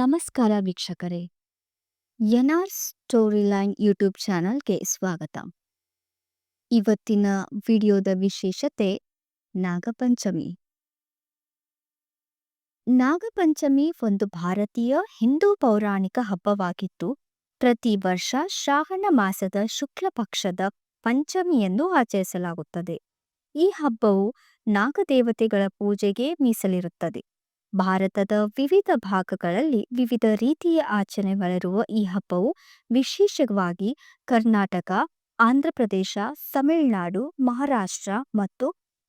ನಮಸ್ಕಾರ ವೀಕ್ಷಕರೇ. N R ಸ್ಟೋರಿಲೈನ್ YouTube ಚಾನಲ್ಗೆ ಸ್ವಾಗತ. ಇವತ್ತಿನ ವಿಡಿಯೋದ ವಿಶೇಷತೆ ನಾಗಪಂಚಮಿ. ನಾಗಪಂಚಮಿ ಒಂದು ಭಾರತೀಯ ಹಿಂದೂ ಪೌರಾಣಿಕ ಹಬ್ಬವಾಗಿದ್ದು, ಪ್ರತಿ ವರ್ಷ ಶ್ರಾವಣ ಮಾಸದ ಶುಕ್ಲ ಪಕ್ಷದ ಪಂಚಮಿಯನ್ನು ಆಚರಿಸಲಾಗುತ್ತದೆ. ಈ ಹಬ್ಬವು ನಾಗದೇವತೆಗಳ ಪೂಜೆಗೆ ಮೀಸಲಿರುತ್ತದೆ. ಭಾರತದ ವಿವಿಧ ಭಾಗಗಳಲ್ಲಿ ವಿವಿಧ ರೀತಿಯ ಆಚರಣೆಗಳಿರುವ ಈ ಹಬ್ಬವು ವಿಶೇಷವಾಗಿ ಕರ್ನಾಟಕ ಆಂಧ್ರಪ್ರದೇಶ ತಮಿಳುನಾಡು, ಮಹಾರಾಷ್ಟ್ರ ಮತ್ತು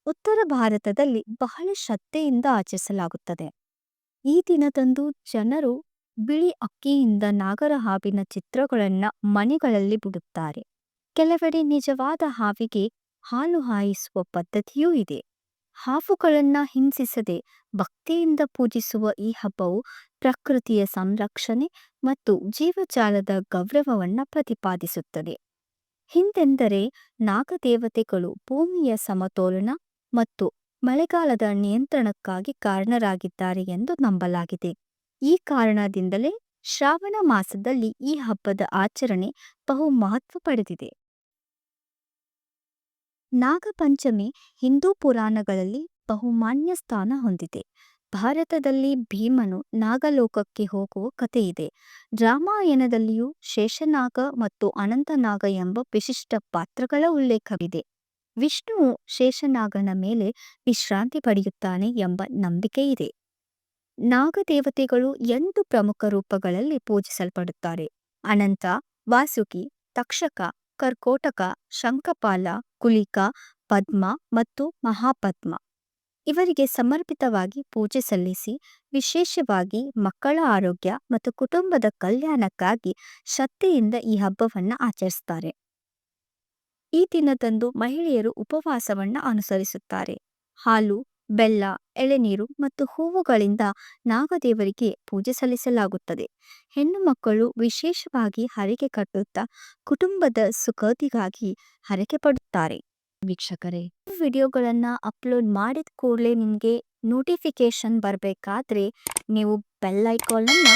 ಉತ್ತರ ಭಾರತದಲ್ಲಿ ಬಹಳ ಶ್ರದ್ಧೆಯಿಂದ ಆಚರಿಸಲಾಗುತ್ತದೆ. ಈ ದಿನದಂದು ಜನರು ಬಿಳಿ ಅಕ್ಕಿಯಿಂದ ನಾಗರ ಹಾವಿನ ಚಿತ್ರಗಳನ್ನು ಮನೆಗಳಲ್ಲಿ ಬಿಡುತ್ತಾರೆ. ಕೆಲವೆಡೆ ನಿಜವಾದ ಹಾವಿಗೆ ಹಾಲು ಹಾಯಿಸುವ ಪದ್ಧತಿಯೂ ಇದೆ. ಹಾವುಗಳನ್ನ ಹಿಂಸಿಸದೆ ಭಕ್ತಿಯಿಂದ ಪೂಜಿಸುವ ಈ ಹಬ್ಬವು ಪ್ರಕೃತಿಯ ಸಂರಕ್ಷಣೆ ಮತ್ತು ಜೀವಜಾಲದ ಗೌರವವನ್ನು ಪ್ರತಿಪಾದಿಸುತ್ತದೆ. ಹಿಂದೆಂದರೆ ನಾಗದೇವತೆಗಳು ಭೂಮಿಯ ಸಮತೋಲನ ಮತ್ತು ಮಳೆಗಾಲದ ನಿಯಂತ್ರಣಕ್ಕಾಗಿ ಕಾರಣರಾಗಿದ್ದಾರೆ ಎಂದು ನಂಬಲಾಗಿದೆ. ಈ ಕಾರಣದಿಂದಲೇ ಶ್ರಾವಣ ಮಾಸದಲ್ಲಿ ಈ ಹಬ್ಬದ ಆಚರಣೆ ಬಹು ಮಹತ್ವ ಪಡೆದಿದೆ. ನಾಗಪಂಚಮಿ ಹಿಂದೂ ಪುರಾಣಗಳಲ್ಲಿ ಬಹುಮಾನ್ಯ ಸ್ಥಾನ ಹೊಂದಿದೆ. ಭಾರತದಲ್ಲಿ ಭೀಮನು ನಾಗಲೋಕಕ್ಕೆ ಹೋಗುವ ಕಥೆಯಿದೆ. ರಾಮಾಯಣದಲ್ಲಿಯೂ ಶೇಷನಾಗ ಮತ್ತು ಅನಂತನಾಗ ಎಂಬ ವಿಶಿಷ್ಟ ಪಾತ್ರಗಳ ಉಲ್ಲೇಖವಿದೆ. ವಿಷ್ಣುವು ಶೇಷನಾಗನ ಮೇಲೆ ವಿಶ್ರಾಂತಿ ಪಡೆಯುತ್ತಾನೆ ಎಂಬ ನಂಬಿಕೆ ಇದೆ ನಾಗದೇವತೆಗಳು ಎಂಟು ಪ್ರಮುಖ ರೂಪಗಳಲ್ಲಿ ಪೂಜಿಸಲ್ಪಡುತ್ತಾರೆ. ಅನಂತ, ವಾಸುಕಿ, ತಕ್ಷಕ, ಕರ್ಕೋಟಕ ಶಂಕಪಾಲ ಕುಲಿಕ, ಪದ್ಮ ಮತ್ತು ಮಹಾಪದ್ಮ. ಇವರಿಗೆ ಸಮರ್ಪಿತವಾಗಿ ಪೂಜೆ ಸಲ್ಲಿಸಿ, ವಿಶೇಷವಾಗಿ ಮಕ್ಕಳ ಆರೋಗ್ಯ ಮತ್ತು ಕುಟುಂಬದ ಕಲ್ಯಾಣಕ್ಕಾಗಿ ಶ್ರದ್ಧೆಯಿಂದ ಈ ಹಬ್ಬವನ್ನು ಆಚರಿಸ್ತಾರೆ. ಈ ದಿನದಂದು ಮಹಿಳೆಯರು ಉಪವಾಸವನ್ನು ಅನುಸರಿಸುತ್ತಾರೆ. ಹಾಲು, ಬೆಲ್ಲ, ಎಳೆನೀರು ಮತ್ತು ಹೂವುಗಳಿಂದ ನಾಗದೇವರಿಗೆ ಪೂಜೆ ಸಲ್ಲಿಸಲಾಗುತ್ತದೆ. ಹೆಣ್ಣು ಮಕ್ಕಳು ವಿಶೇಷವಾಗಿ ಹರಕೆ ಕಟ್ಟುತ್ತಾ ಕುಟುಂಬದ ಸುಖದಿಗಾಗಿ ಹರಕೆ ಪಡುತ್ತಾರೆ. ವೀಕ್ಷಕರೇ ವಿಡಿಯೋಗಳನ್ನು ಅಪ್ಲೋಡ್ ಮಾಡಿದ ಕೂಡಲೇ ನಿಮಗೆ ನೋಟಿಫಿಕೇಶನ್ ಬರಬೇಕಾದ್ರೆ ನೀವು ಬೆಲ್ ಐಕಾನನ್ನ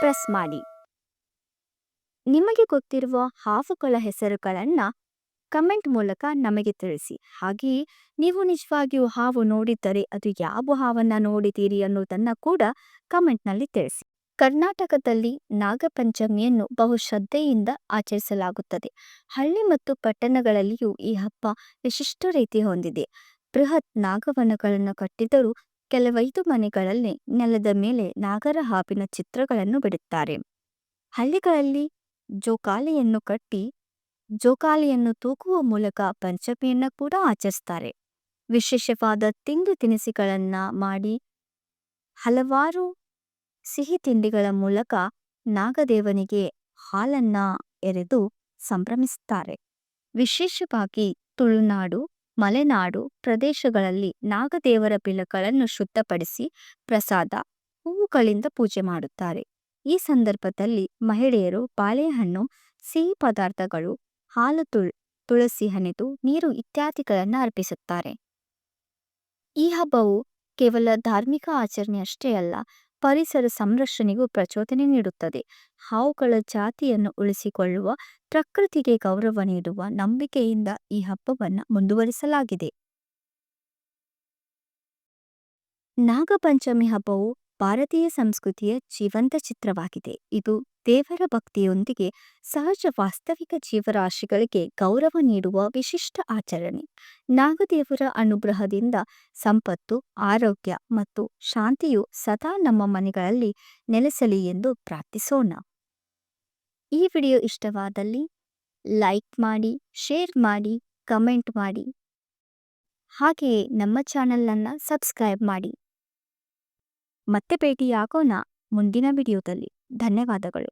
ಪ್ರೆಸ್ ಮಾಡಿ. ನಿಮಗೆ ಗೊತ್ತಿರುವ ಹಾವುಗಳ ಹೆಸರುಗಳನ್ನು ಕಮೆಂಟ್ ಮೂಲಕ ನಮಗೆ ತಿಳಿಸಿ. ಹಾಗೆಯೇ ನೀವು ನಿಜವಾಗಿಯೂ ಹಾವು ನೋಡಿದ್ದರೆ ಅದು ಯಾವ ಹಾವನ್ನು ನೋಡಿದ್ದೀರಿ ಅನ್ನೋದನ್ನು ಕೂಡ ಕಮೆಂಟ್ನಲ್ಲಿ ತಿಳಿಸಿ. ಕರ್ನಾಟಕದಲ್ಲಿ ನಾಗಪಂಚಮಿಯನ್ನು ಬಹು ಶ್ರದ್ಧೆಯಿಂದ ಆಚರಿಸಲಾಗುತ್ತದೆ. ಹಳ್ಳಿ ಮತ್ತು ಪಟ್ಟಣಗಳಲ್ಲಿಯೂ ಈ ಹಬ್ಬ ವಿಶಿಷ್ಟ ರೀತಿ ಹೊಂದಿದೆ. ಬೃಹತ್ ನಾಗವನಗಳನ್ನು ಕಟ್ಟಿದರೂ ಕೆಲವೈದು ಮನೆಗಳಲ್ಲಿ ನೆಲದ ಮೇಲೆ ನಾಗರ ಹಾವಿನ ಚಿತ್ರಗಳನ್ನು ಬಿಡುತ್ತಾರೆ. ಹಳ್ಳಿಗಳಲ್ಲಿ ಜೋಕಾಲಿಯನ್ನು ಕಟ್ಟಿ ಜೋಕಾಲಿಯನ್ನು ತೂಕುವ ಮೂಲಕ ಪಂಚಮಿಯನ್ನು ಕೂಡ ಆಚರಿಸ್ತಾರೆ. ವಿಶೇಷವಾದ ತಿಂಡಿ ತಿನಿಸುಗಳನ್ನು ಮಾಡಿ ಹಲವಾರು ಸಿಹಿ ತಿಂಡಿಗಳ ಮೂಲಕ ನಾಗದೇವನಿಗೆ ಹಾಲನ್ನ ಎರೆದು ಸಂಭ್ರಮಿಸುತ್ತಾರೆ ವಿಶೇಷವಾಗಿ ತುಳುನಾಡು, ಮಲೆನಾಡು ಪ್ರದೇಶಗಳಲ್ಲಿ ನಾಗದೇವರ ಬಿಲಗಳನ್ನು ಶುದ್ಧಪಡಿಸಿ ಪ್ರಸಾದ, ಹೂವುಗಳಿಂದ ಪೂಜೆ ಮಾಡುತ್ತಾರೆ. ಈ ಸಂದರ್ಭದಲ್ಲಿ ಮಹಿಳೆಯರು ಬಾಳೆಹಣ್ಣು, ಸಿಹಿ ಪದಾರ್ಥಗಳು, ಹಾಲು ತುಳ್, ತುಳಸಿ ಹನೆದು, ನೀರು ಇತ್ಯಾದಿಗಳನ್ನು ಅರ್ಪಿಸುತ್ತಾರೆ. ಈ ಹಬ್ಬವು ಕೇವಲ ಧಾರ್ಮಿಕ ಆಚರಣೆ ಅಷ್ಟೇ ಅಲ್ಲ ಪರಿಸರ ಸಂರಕ್ಷಣೆಗೂ ಪ್ರಚೋದನೆ ನೀಡುತ್ತದೆ. ಹಾವುಗಳ ಜಾತಿಯನ್ನು ಉಳಿಸಿಕೊಳ್ಳುವ, ಪ್ರಕೃತಿಗೆ ಗೌರವ ನೀಡುವ ನಂಬಿಕೆಯಿಂದ ಈ ಹಬ್ಬವನ್ನು ಮುಂದುವರಿಸಲಾಗಿದೆ. ನಾಗಪಂಚಮಿ ಹಬ್ಬವು ಭಾರತೀಯ ಸಂಸ್ಕೃತಿಯ ಜೀವಂತ ಚಿತ್ರವಾಗಿದೆ. ಇದು ದೇವರ ಭಕ್ತಿಯೊಂದಿಗೆ ಸಹಜ ವಾಸ್ತವಿಕ ಜೀವರಾಶಿಗಳಿಗೆ ಗೌರವ ನೀಡುವ ವಿಶಿಷ್ಟ ಆಚರಣೆ. ನಾಗದೇವರ ಅನುಗ್ರಹದಿಂದ ಸಂಪತ್ತು, ಆರೋಗ್ಯ ಮತ್ತು ಶಾಂತಿಯು ಸದಾ ನಮ್ಮ ಮನೆಗಳಲ್ಲಿ ನೆಲೆಸಲಿ ಎಂದು ಪ್ರಾರ್ಥಿಸೋಣ. ಈ ವಿಡಿಯೋ ಇಷ್ಟವಾದಲ್ಲಿ ಲೈಕ್ ಮಾಡಿ, ಶೇರ್ ಮಾಡಿ, ಕಮೆಂಟ್ ಮಾಡಿ. ಹಾಗೆಯೇ ನಮ್ಮ ಚಾನಲನ್ನು ಸಬ್ಸ್ಕ್ರೈಬ್ ಮಾಡಿ. ಮತ್ತೆ ಭೇಟಿಯಾಗೋಣ ಮುಂದಿನ ವಿಡಿಯೋದಲ್ಲಿ. ಧನ್ಯವಾದಗಳು.